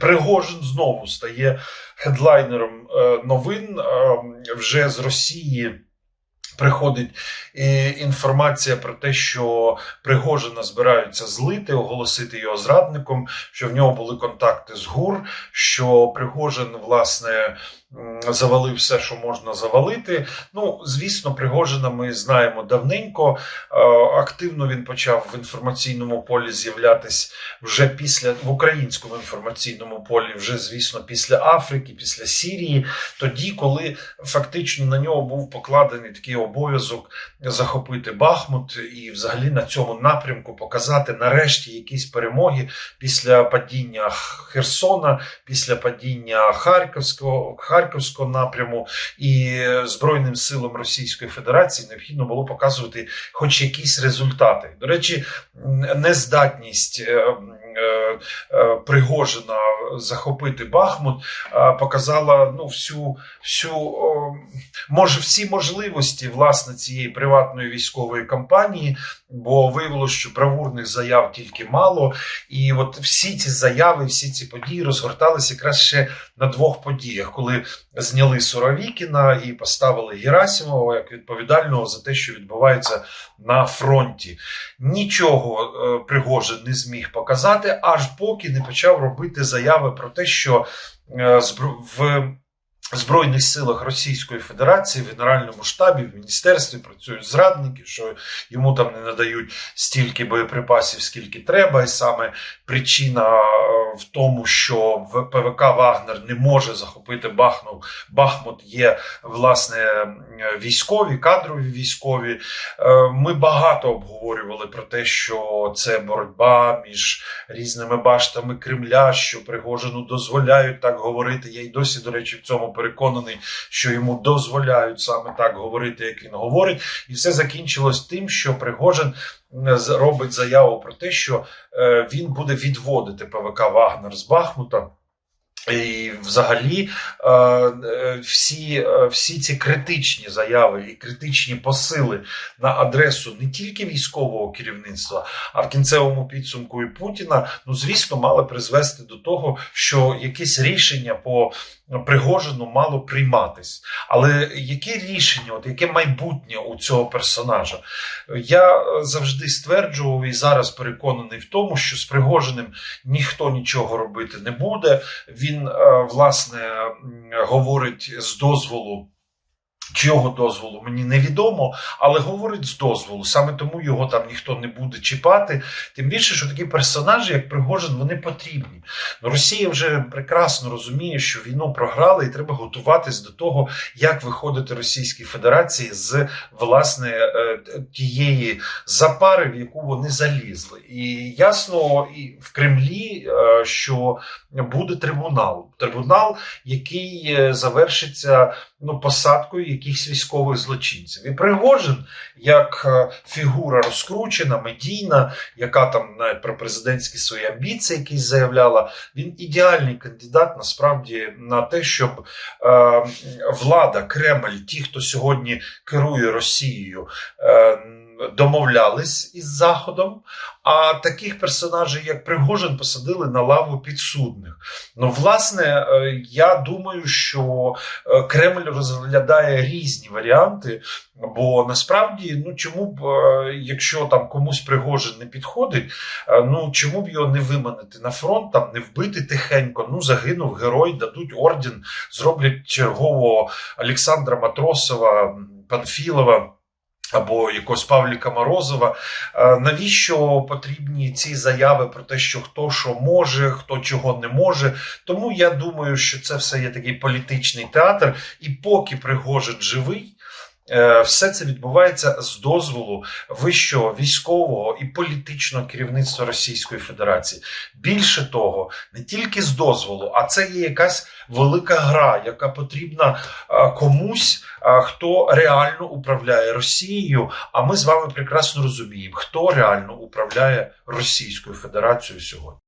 Пригожин знову стає хедлайнером е, новин е, вже з Росії. Приходить інформація про те, що Пригожина збираються злити, оголосити його зрадником, що в нього були контакти з ГУР, що Пригожин, власне, завалив все, що можна завалити. Ну, звісно, Пригожина ми знаємо давненько. Е, Активно він почав в інформаційному полі з'являтись вже після в українському інформаційному полі, вже звісно, після Африки, після Сірії, тоді, коли фактично на нього був покладений такий обов'язок захопити Бахмут і, взагалі, на цьому напрямку показати нарешті якісь перемоги після падіння Херсона, після падіння Харківського Харківського напряму і Збройним силам Російської Федерації необхідно було показувати хоч якісь результати. До речі, нездатність. е, е, е, Пригожина захопити Бахмут е, показала ну всю всю може всі можливості власне цієї приватної військової кампанії, бо виявилося, що бравурних заяв тільки мало, і от всі ці заяви, всі ці події розгорталися якраз ще на двох подіях, коли зняли Суровікіна і поставили Герасимова як відповідального за те, що відбувається на фронті. Нічого е, Пригожин не зміг показати, аж поки не почав робити заяви про те, що е, в Збройних силах Російської Федерації, в Генеральному штабі, в міністерстві працюють зрадники, що йому там не надають стільки боєприпасів, скільки треба, і саме причина е, в тому, що ПВК Вагнер не може захопити Бахмут. Бахмут є власне військові, кадрові військові. Е, Ми багато обговорювали про те, що це боротьба між різними баштами Кремля, що Пригожину дозволяють так говорити. Я й досі, до речі, в цьому переконаний, що йому дозволяють саме так говорити, як він говорить, і все закінчилось тим, що Пригожин робить заяву про те, що е, він буде відводити ПВК Вагнер з Бахмута. І взагалі е, е, всі, е, всі ці критичні заяви і критичні посили на адресу не тільки військового керівництва, а в кінцевому підсумку і Путіна, ну звісно, мали призвести до того, що якесь рішення по Пригожину мало прийматись. Але яке рішення, от яке майбутнє у цього персонажа? Я завжди стверджував і зараз переконаний в тому, що з Пригожиним ніхто нічого робити не буде. Він е, власне говорить з дозволу. Чого дозволу мені невідомо, але говорить з дозволу. Саме тому його там ніхто не буде чіпати. Тим більше, що такі персонажі, як Пригожин, вони потрібні. Ну, Росія вже прекрасно розуміє, що війну програли, і треба готуватись до того, як виходити Російській Федерації з власне е, тієї запари, в яку вони залізли. І ясно, і в Кремлі, е, що буде трибунал. Трибунал, який е, завершиться ну, посадкою якихось військових злочинців. І Пригожин, як е, фігура розкручена, медійна, яка там навіть про президентські свої амбіції якісь заявляла, він ідеальний кандидат насправді на те, щоб е, влада, Кремль, ті, хто сьогодні керує Росією, е, домовлялись із Заходом, а таких персонажів, як Пригожин, посадили на лаву підсудних. Ну, власне, е, я думаю, що е, Кремль розглядає різні варіанти, бо насправді, ну чому б, е, якщо там комусь Пригожин не підходить, ну чому б його не виманити на фронт, там не вбити тихенько, ну загинув герой, дадуть орден, зроблять чергового Олександра Матросова, Панфілова. Або якогось Павліка Морозова. Е, Навіщо потрібні ці заяви про те, що хто що може, хто чого не може? Тому я думаю, що це все є такий політичний театр, і поки Пригожин живий. Е, Все це відбувається з дозволу вищого військового і політичного керівництва Російської Федерації. Більше того, не тільки з дозволу, а це є якась велика гра, яка потрібна е, комусь, е, хто реально управляє Росією. А ми з вами прекрасно розуміємо, хто реально управляє Російською Федерацією сьогодні.